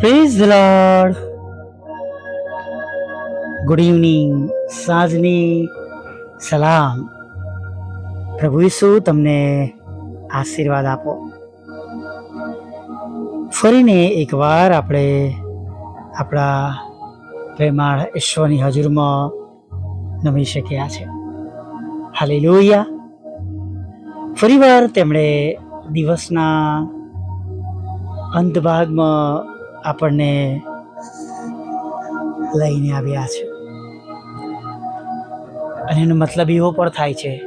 Praise the Lord good evening સાંજની સલામ. પ્રભુ ઈસુ તમને આશીર્વાદ આપો. ફરીને એકવાર આપણે આપણા પ્રેમાળ ઈશ્વરની હજુરમાં નમી શક્યા છે. હાલી લોહિયા ફરીવાર તેમણે દિવસના અંત ભાગમાં આપણને લઈને આવ્યા છે. અને એનો મતલબ એવો પણ થાય છે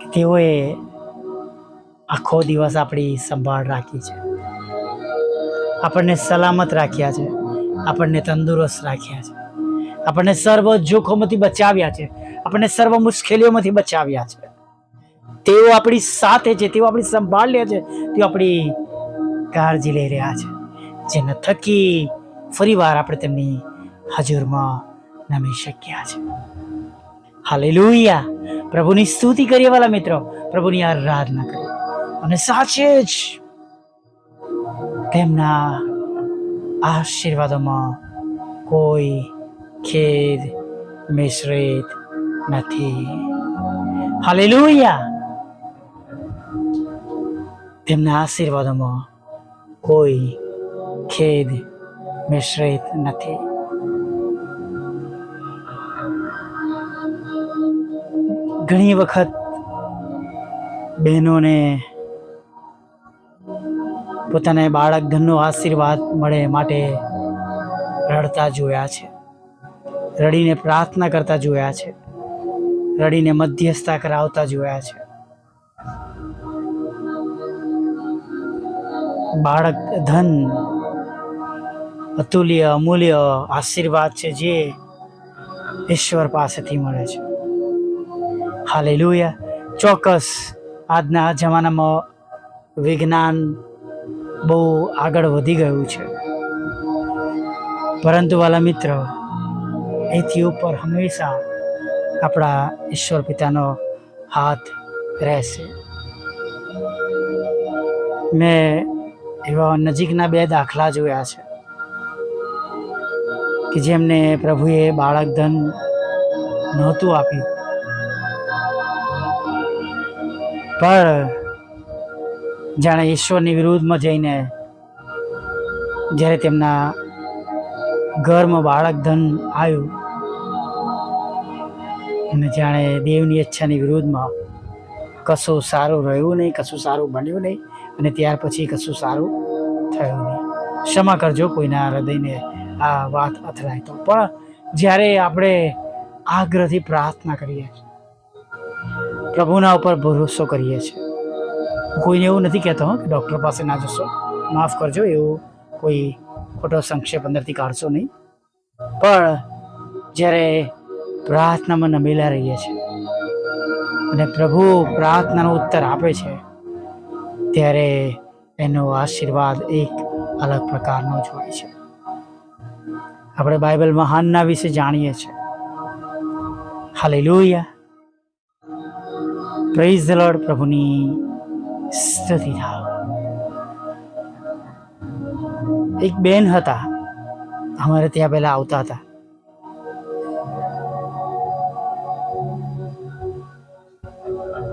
કે તેઓએ આખો દિવસ આપણી સંભાળ રાખી છે. આપણને સલામત રાખ્યા છે. આપણને તંદુરસ્ત રાખ્યા છે. આપણને સર્વ જોખમોથી બચાવ્યા છે. આપણને સર્વ મુશ્કેલીઓમાંથી બચાવ્યા છે. તેઓ આપણી સાથે છે. તેઓ આપણી સંભાળ લે છે. તેઓ આપણી કાળજી લઈ રહ્યા છે. જેના થકી ફરીવાર આપણે તેમની હજુરમાં નમી શક્યા છે. હાલેલુયા. પ્રભુની સ્તુતિ કરીએ વાલા મિત્રો. પ્રભુની આરાધના કરીએ. અને સાચે જ તેમના આશીર્વાદોમાં કોઈ ખેદ, મિશ્રિત નથી. હાલેલુયા. તેમના આશીર્વાદોમાં કોઈ ખેદ મિશ્રિત નથી. ઘણી વખત બહેનોને પોતાને બાળક ધનનો આશીર્વાદ મળે માટે રડતા જોયા છે. રડીને પ્રાર્થના કરતા જોયા છે. રડીને મધ્યસ્થતા કરાવતા જોયા છે. બાળક ધન અતુલ્ય, અમૂલ્ય આશીર્વાદ છે જે ઈશ્વર પાસેથી મળે છે. હાલેલુયા. ચોક્કસ આજના જમાનામાં વિજ્ઞાન બહુ આગળ વધી ગયું છે. પરંતુ વાલા મિત્ર, એથી ઉપર હંમેશા આપણા ઈશ્વર પિતાનો હાથ રહેશે. મેં એવા નજીકના બે દાખલા જોયા છે. કે જેમને પ્રભુએ બાળક ધન નહોતું આપ્યું. પણ જાણે ઈશ્વરની વિરુદ્ધમાં જઈને જ્યારે તેમના ઘરમાં બાળક ધન આવ્યું અને જાણે દેવની ઈચ્છાની વિરુદ્ધમાં કશું સારું રહ્યું નહીં, કશું સારું બન્યું નહીં અને ત્યાર પછી કશું સારું થયું નહીં. ક્ષમા કરજો કોઈના હૃદયને આ વાત અથડાય તો. પણ જ્યારે આપણે આગ્રહથી પ્રાર્થના કરીએ, પ્રભુના ઉપર ભરોસો કરીએ છીએ. કોઈને એવું નથી કહેતો કે ડૉક્ટર પાસે ના જશો. માફ કરજો, એવું કોઈ ખોટો સંક્ષેપ અંદરથી કાઢશો નહીં. પણ જ્યારે પ્રાર્થનામાં નમેલા રહીએ છીએ અને પ્રભુ પ્રાર્થનાનો ઉત્તર આપે છે, ત્યારે એનો આશીર્વાદ એક અલગ પ્રકારનો જ હોય છે. આપણે બાઇબલમાં હાનના વિશે જાણીએ છીએ. હાલેલુયા. પ્રેઝ ધ પ્રભુની સ્તુતિ થાવ. એક બેન હતા, અમારે ત્યાં પહેલા આવતા હતા.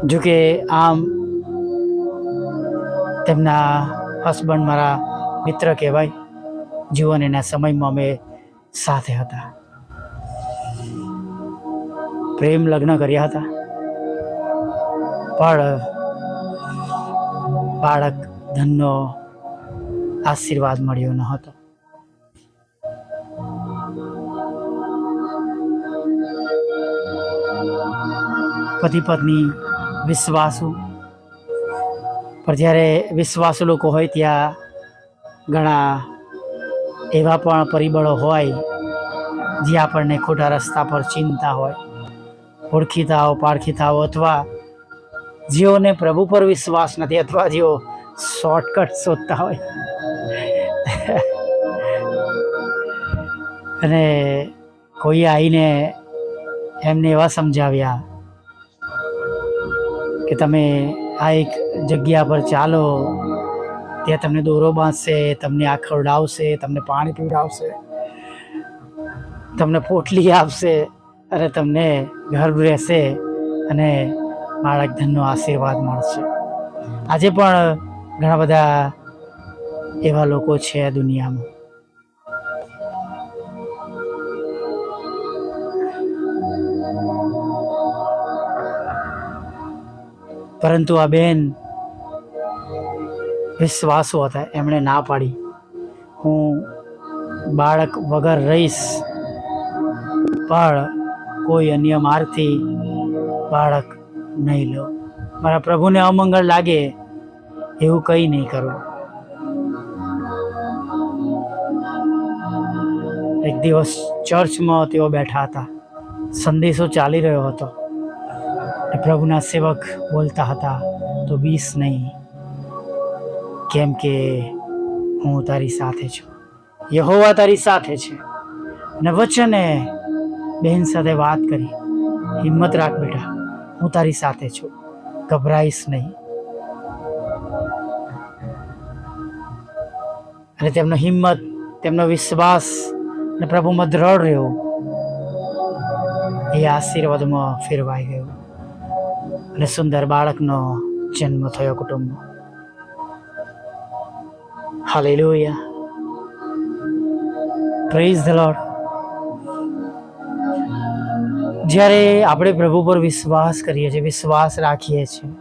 જોકે આમ તેમના હસબન્ડ મારા મિત્ર કહેવાય, જીવન એના સમયમાં અમે સાથે હતા. પ્રેમ લગ્ન કર્યા હતા. પણ બાળક ધનનો આશીર્વાદ મળ્યો ન હતો. પતિ પત્ની વિશ્વાસુ. પણ જ્યારે વિશ્વાસુ લોકો હોય ત્યાં ઘણા એવા પણ પરિબળો હોય જે આપણને ખોટા રસ્તા પર ચિંતા હોય. ઓળખીતાઓ, પારખીતાઓ અથવા જેઓને પ્રભુ પર વિશ્વાસ નથી અથવા જેઓ શોર્ટકટ શોધતા હોય. અને કોઈ આવીને એમને એવા સમજાવ્યા કે તમે આ એક જગ્યા પર ચાલો ત્યાં તમને દોરો બાંધશે, તમને આ ખવડાવશે તમને પાણી પીવડાવશે, તમને પોટલી આપશે અને તમને ઘર રહેશે અને બાળક ધનનો આશીર્વાદ મળશે. આજે પણ ઘણા બધા એવા લોકો છે દુનિયામાં. પરંતુ આ બેન વિશ્વાસુ હતા, એમણે ના પાડી. હું બાળક વગર રહીશ, પણ કોઈ અન્ય માર્ગથી બાળક નહીં લો. મારા પ્રભુને અમંગળ લાગે એવું કંઈ નહીં કરું. એક દિવસ ચર્ચમાં તેઓ બેઠા હતા. સંદેશો ચાલી રહ્યો હતો. પ્રભુના સેવક બોલતા હતા, તો બીસ નહીં. કેમ કે હું તારી સાથે છું. યહોવા તારી સાથે છે. અને વચને બહેન સાથે વાત કરી. હિંમત રાખ બેટા, હું તારી સાથે છું. ગભરાઈશ નહીં. અને તેમનો હિંમત, તેમનો વિશ્વાસ અને પ્રભુમાં દ્રઢ રહ્યો. એ આશીર્વાદમાં ફેરવાઈ ગયો. અને સુંદર બાળકનો જન્મ થયો કુટુંબમાં. હાલેલુયા પ્રેઝ ધ લોર્ડ જ્યારે આપણે પ્રભુ પર વિશ્વાસ કરીએ છીએ, વિશ્વાસ રાખીએ છીએ,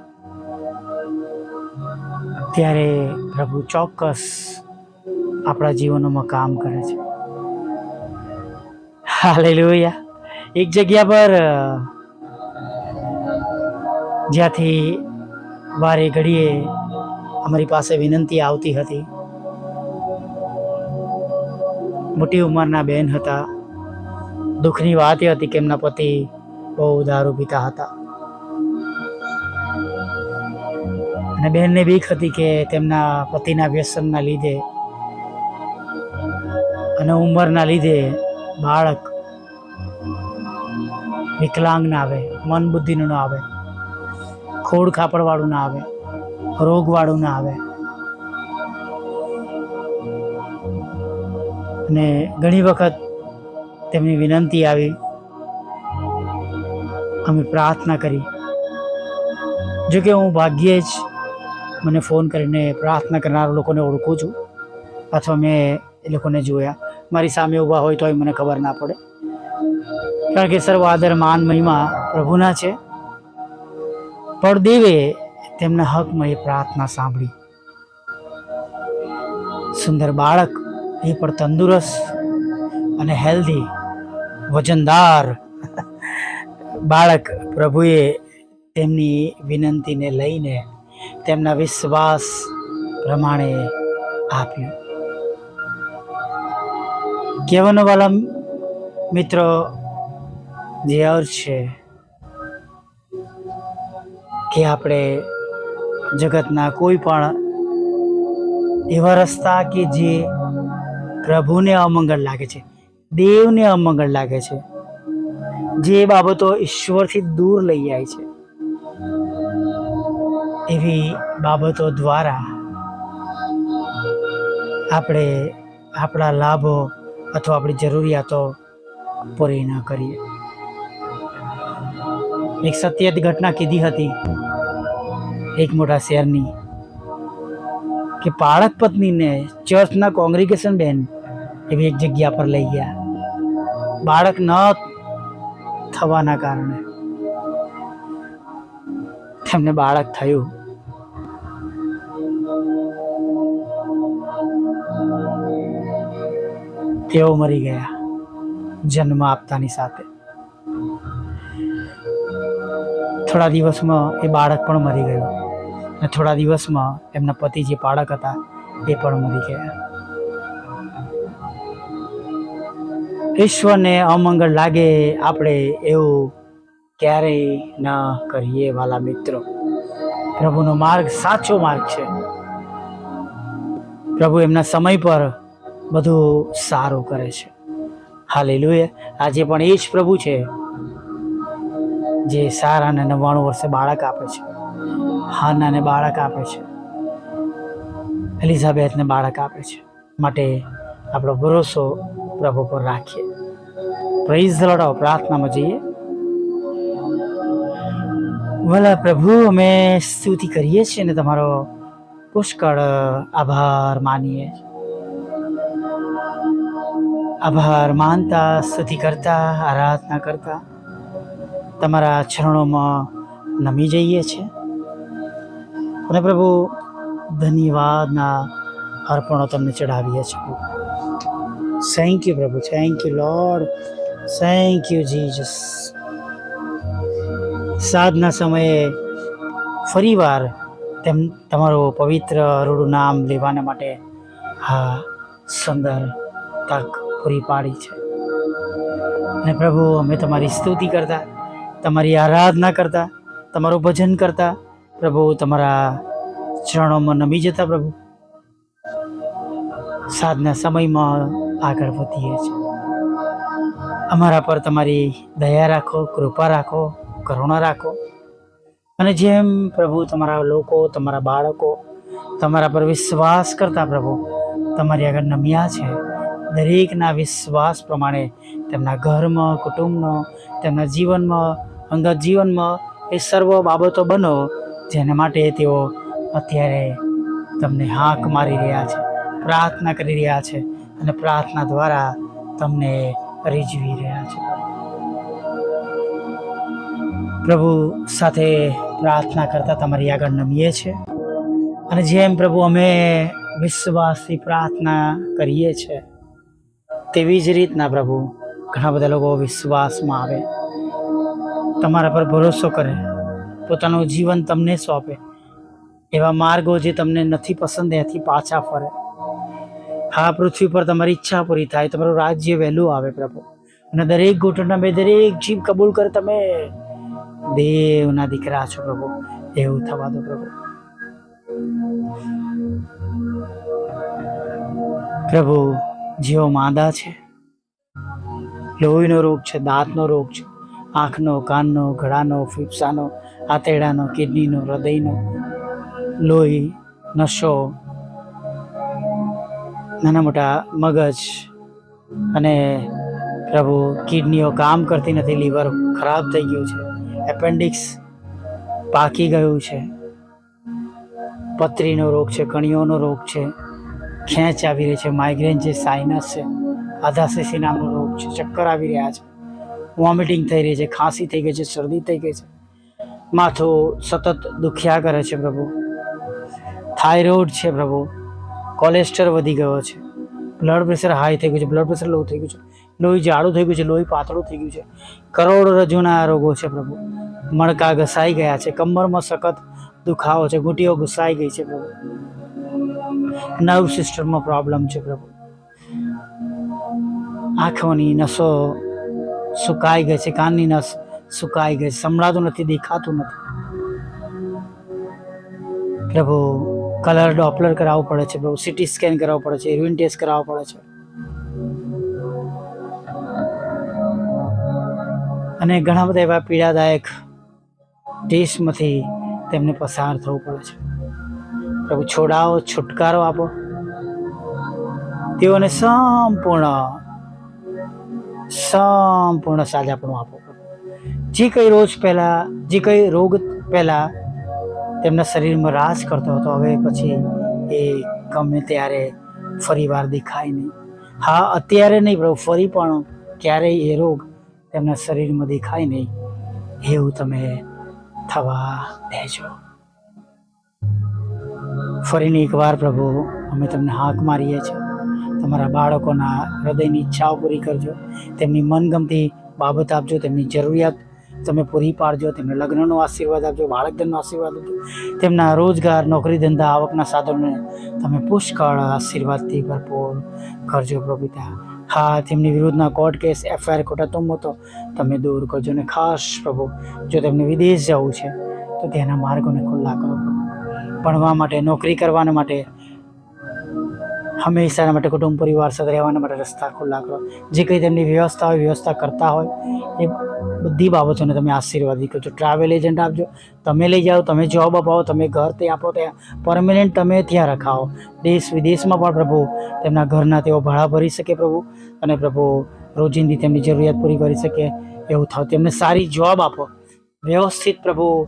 ત્યારે પ્રભુ ચોક્કસ આપણા જીવનોમાં કામ કરે છે. હાલેલુયા એક જગ્યા પર, જ્યાંથી વારે ઘડીએ અમારી પાસે વિનંતી આવતી હતી મોટી ઉંમરના બેન હતા. દુઃખની વાત એ હતી કે એમના પતિ બહુ દારૂ પીતા હતા. અને બહેનને બીક હતી કે તેમના પતિના વ્યસનના લીધે અને ઉંમરના લીધે બાળક વિકલાંગ ના આવે મન બુદ્ધિનું ના આવે, ખોડ ખાપડવાળું ના આવે, રોગવાળું ના આવે. અને ઘણી વખત તેમની વિનંતી આવી. અમે પ્રાર્થના કરી. જોકે હું ભાગ્યે જ મને ફોન કરીને પ્રાર્થના કરનાર લોકોને ઓળખું છું અથવા મેં એ લોકોને જોયા. મારી સામે ઊભા હોય તોય મને ખબર ના પડે. કારણ કે સર્વ આદર માન મહિમા પ્રભુના છે. પણ દેવે તેમના હકમાં એ પ્રાર્થના સાંભળી. સુંદર બાળક એ પણ તંદુરસ્ત અને હેલ્ધી વજનદાર બાળક પ્રભુએ તેમની વિનંતીને લઈને તેમના વિશ્વાસ પ્રમાણે આપ્યું. કહેવાનોવાલા મિત્રો, જે અર્થ છે કે આપણે જગતના કોઈ પણ એવા રસ્તા કે જે પ્રભુને અમંગળ લાગે છે, દેવને અમંગળ લાગે છે. જે બાબતો ઈશ્વરથી દૂર લઈ જાય છે, એવી બાબતો દ્વારા આપણે આપણા લાભો અથવા આપણી જરૂરિયાતો પૂરી ન કરીએ. એક સત્ય ઘટના કીધી હતી એક મોટા શહેરની કે પાળક પત્નીને ચર્ચના કોંગ્રીગેશન બેન એવી એક જગ્યા પર લઈ ગયા. બાળક ન થવાના કારણે તેમને બાળક થયું. તેઓ મરી ગયા જન્મ આપતાની સાથે. થોડા દિવસમાં એ બાળક પણ મરી ગયું અને થોડા દિવસમાં એમના પતિ જે બાળક હતા એ પણ મરી ગયા. ઈશ્વરને અમંગળ લાગે, આપણે એવું ક્યારેય ન કરીએ વાલા મિત્રો. પ્રભુનો માર્ગ સાચો માર્ગ છે. પ્રભુ એમના સમય પર બધું સારું કરે છે. હાલેલુયા. આજે પણ એ જ પ્રભુ છે, જે સારા અને નવ્વાણું વર્ષે બાળક આપે છે. હાનાને બાળક આપે છે. એલિઝાબેથને બાળક આપે છે. માટે આપણો ભરોસો પ્રભુ પર રાખીએ. પ્રેઝ લડાવો પ્રાર્થનામાં જઈએ. ભલા પ્રભુ, અમે સ્તુતિ કરીએ છીએ ને તમારો પુષ્કળ આભાર માનીએ. આભાર માનતા, સ્તુતિ કરતા, આરાધના કરતા, તમારા ચરણોમાં નમી જઈએ છીએ. અને પ્રભુ, ધન્યવાદના અર્પણો તમને ચડાવીએ છીએ. થેન્ક યુ પ્રભુ thank you Lord thank you Jesus સાધના સમયે ફરીવાર તેમ તમારું પવિત્ર રૂડું નામ લેવાના માટે હા સુંદર તક પૂરી પાડી છે. અને પ્રભુ, અમે તમારી સ્તુતિ કરતા, તમારી આરાધના કરતા, તમારું ભજન કરતા, પ્રભુ, તમારા ચરણોમાં નમી જતા પ્રભુ. સાધના સમયમાં આગળ વધીએ છીએ. અમારા પર તમારી દયા રાખો, કૃપા રાખો, કરુણા રાખો. અને જેમ પ્રભુ તમારા લોકો, તમારા બાળકો, તમારા પર વિશ્વાસ કરતા પ્રભુ, તમારી આગળ નમ્યા છે. દરેકના વિશ્વાસ પ્રમાણે તેમના ઘરમાં કુટુંબનો તેમના જીવનમાં, અંગત જીવનમાં એ સર્વ બાબતો બનો, જેને માટે તેઓ અત્યારે તમને હાંક મારી રહ્યા છે, પ્રાર્થના કરી રહ્યા છે. અને પ્રાર્થના દ્વારા તમને રીઝવી રહ્યા છે. પ્રભુ સાથે પ્રાર્થના કરતા તમારી આગળ નમીએ છીએ અને જેમ પ્રભુ અમે વિશ્વાસથી પ્રાર્થના કરીએ છીએ તેવી જ રીતના પ્રભુ ઘણા બધા લોકો વિશ્વાસમાં આવે. તમારા પર ભરોસો કરે, પોતાનું જીવન તમને સોંપે, એવા માર્ગો જે તમને નથી પસંદ, એથી પાછા ફરે. હા પૃથ્વી પર તમારી ઈચ્છા પૂરી થાય, તમારું રાજ્ય વહેલું આવે પ્રભુ. અને દરેક ઘૂંટણના બે દરેક જીવ કબૂલ કર તમે. દેવના દીકરા છો પ્રભુ. એવું થવા દો પ્રભુ. પ્રભુ જેઓ માંદા છે. લોહીનો રોગ છે, દાંતનો રોગ છે. આંખનો, કાનનો, ગળાનો, ફેફસાનો આતેડાનો કિડનીનો, હૃદયનો. લોહી નશો નાના મોટા મગજ અને પ્રભુ કિડનીઓ કામ કરતી નથી, લીવર ખરાબ થઈ ગયું છે. એપેન્ડિક્સ પાકી ગયું છે. પથરીનો રોગ છે, કણીઓનો રોગ છે, ખેંચ આવી રહી છે માઇગ્રેન છે સાઇનસ છે આધાશીસી નામનો રોગ છે, ચક્કર આવી રહ્યા છે. વોમિટિંગ થઈ રહી છે, ખાંસી થઈ ગઈ છે, શરદી થઈ ગઈ છે. માથું સતત દુખ્યા કરે છે પ્રભુ. થાઇરોઇડ છે પ્રભુ. કોલેસ્ટર વધી ગયો છે. બ્લડ પ્રેશર હાઈ થઈ ગયું છે. બ્લડ પ્રેશર લો થઈ ગયું છે. લોહી જાડું થઈ ગયું છે. લોહી પાતળું થઈ ગયું છે. કરોડરજ્જુના રોગો છે પ્રભુ. મણકા ઘસાઈ ગયા છે. કમરમાં સખત દુખાવો છે. ઘૂંટીઓ ઘુસાઈ ગઈ છે પ્રભુ. નર્વ સિસ્ટમમાં પ્રોબ્લેમ છે પ્રભુ. આંખોની નસો સુકાઈ ગઈ છે. કાનની નસ સુકાઈ ગઈ છે. સંભળાતું નથી, દેખાતું નથી. પ્રભુ કલર ડોપલર કરાવવું પડે છે, બહુ સિટી સ્કેન કરાવવું પડે છે યુરિન ટેસ્ટ કરાવવો પડે છે. અને ઘણા બધા એવા પીડાદાયક ટેસ્ટમાંથી તેમને પસાર થવું પડે છે. પ્રભુ છોડાવો, છુટકારો આપો. તેઓને સંપૂર્ણ સંપૂર્ણ સાજાપણું આપો. જે કંઈ રોજ પહેલાં, જે કંઈ રોગ પહેલાં તેમના શરીરમાં રાજ કરતો હતો. હવે પછી એ ગમે ત્યારે ફરીવાર દેખાય નહીં. હા, અત્યારે નહીં, પ્રભુ, ફરી પણ ક્યારેય એ રોગ તેમના શરીરમાં દેખાય નહીં. એવું તમે થવા દેજો. ફરીને એકવાર પ્રભુ, અમે તમને હાંક મારીએ છીએ. તમારા બાળકોના હૃદયની ઈચ્છાઓ પૂરી કરજો. તેમની મનગમતી બાબત આપજો, તેમની જરૂરિયાત તમે પૂરી પાડજો, તેમને લગ્નનો આશીર્વાદ આપજો બાળકધનનો આશીર્વાદ આપજો, તેમના રોજગાર, નોકરી ધંધા, આવકના સાધનોને તમે પુષ્કળ આશીર્વાદથી ભરપૂર કરજો પ્રભુતા. હા, તેમની વિરુદ્ધના કોર્ટ કેસ, એફઆઈઆર ખોટા તો તો તમે દૂર કરજો ને ખાસ પ્રભુ, જો તેમને વિદેશ જવું છે, તો તેના માર્ગોને ખુલ્લા કરો ભણવા માટે, નોકરી કરવાના માટે, હંમેશાના માટે, કુટુંબ, પરિવાર સાથે રહેવાના માટે રસ્તા ખુલ્લા કરો. જે કંઈ તેમની વ્યવસ્થા હોય, વ્યવસ્થા કરતા હોય, એ બધી બાબતોને તમે આશીર્વાદિત કરજો ટ્રાવેલ એજન્ટ આપજો. તમે લઈ જાઓ, તમે જોબ અપાવો, તમે ઘર તે આપો ત્યાં પરમેનન્ટ તમે ત્યાં રખાવો. દેશ વિદેશમાં પણ પ્રભુ તેમના ઘરના તેઓ ભાડા ભરી શકે પ્રભુ અને પ્રભુ રોજિંદી તેમની જરૂરિયાત પૂરી કરી શકે એવું થાવ. તેમને સારી જોબ આપો. વ્યવસ્થિત પ્રભુ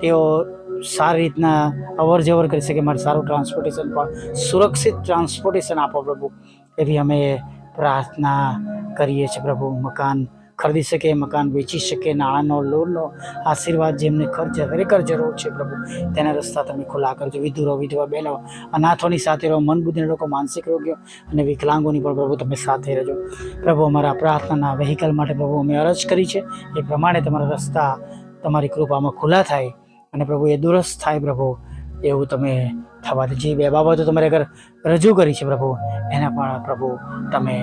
તેઓ સારી રીતના અવર જવર કરી શકે. મારે સારું ટ્રાન્સપોર્ટેશન પણ, સુરક્ષિત ટ્રાન્સપોર્ટેશન આપો પ્રભુ. એવી અમે પ્રાર્થના કરીએ છીએ પ્રભુ. મકાન ખરીદી શકે, મકાન વેચી શકે, નાણાંનો, લોનનો આશીર્વાદ જેમને ખર્ચ, ખરેખર જરૂર છે પ્રભુ. તેના રસ્તા તમે ખુલ્લા કરજો. વિધુરો, વિધવા બહેનો, અનાથોની સાથે રહો મન બુદ્ધિના લોકો, માનસિક રોગ્યો અને વિકલાંગોની પણ પ્રભુ તમે સાથે રહેજો. પ્રભુ, અમારા પ્રાર્થનાના વેહિકલ માટે પ્રભુ અમે અરજ કરી છે. એ પ્રમાણે તમારા રસ્તા, તમારી કૃપામાં ખુલ્લા થાય અને પ્રભુ એ દુરસ્ત થાય પ્રભુ. એવું તમે થવા દે જે બે બાબતો તમારે અગર રજૂ કરી છે પ્રભુ, એના પણ પ્રભુ તમે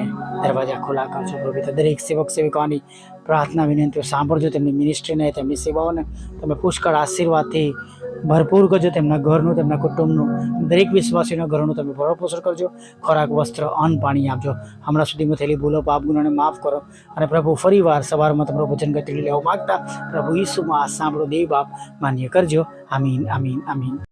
દરવાજા ખુલ્લા કરજો પ્રભુ દરેક સેવક સેવિકાઓની પ્રાર્થના વિનંતીઓ સાંભળજો, તેમની મિનિસ્ટ્રીને તેમની સેવાઓને તમે પુષ્કળ આશીર્વાદથી ભરપૂર કરજો. તેમના ઘરનું, તેમના કુટુંબનું, દરેક વિશ્વાસીના ઘરનું તમે ભરણપોષણ કરજો. ખોરાક, વસ્ત્ર, અન્ન, પાણી આપજો. હમણાં સુધીમાં થયેલી ભૂલો, પાપ, ગુનાને માફ કરો. અને પ્રભુ ફરીવાર સવારમાં તમારું ભજન ગતિ લેવા માગતા પ્રભુ ઈસુમાં આ સાંભળો. દેવ બાપ માન્ય કરજો. આમીન આમીન આમીન.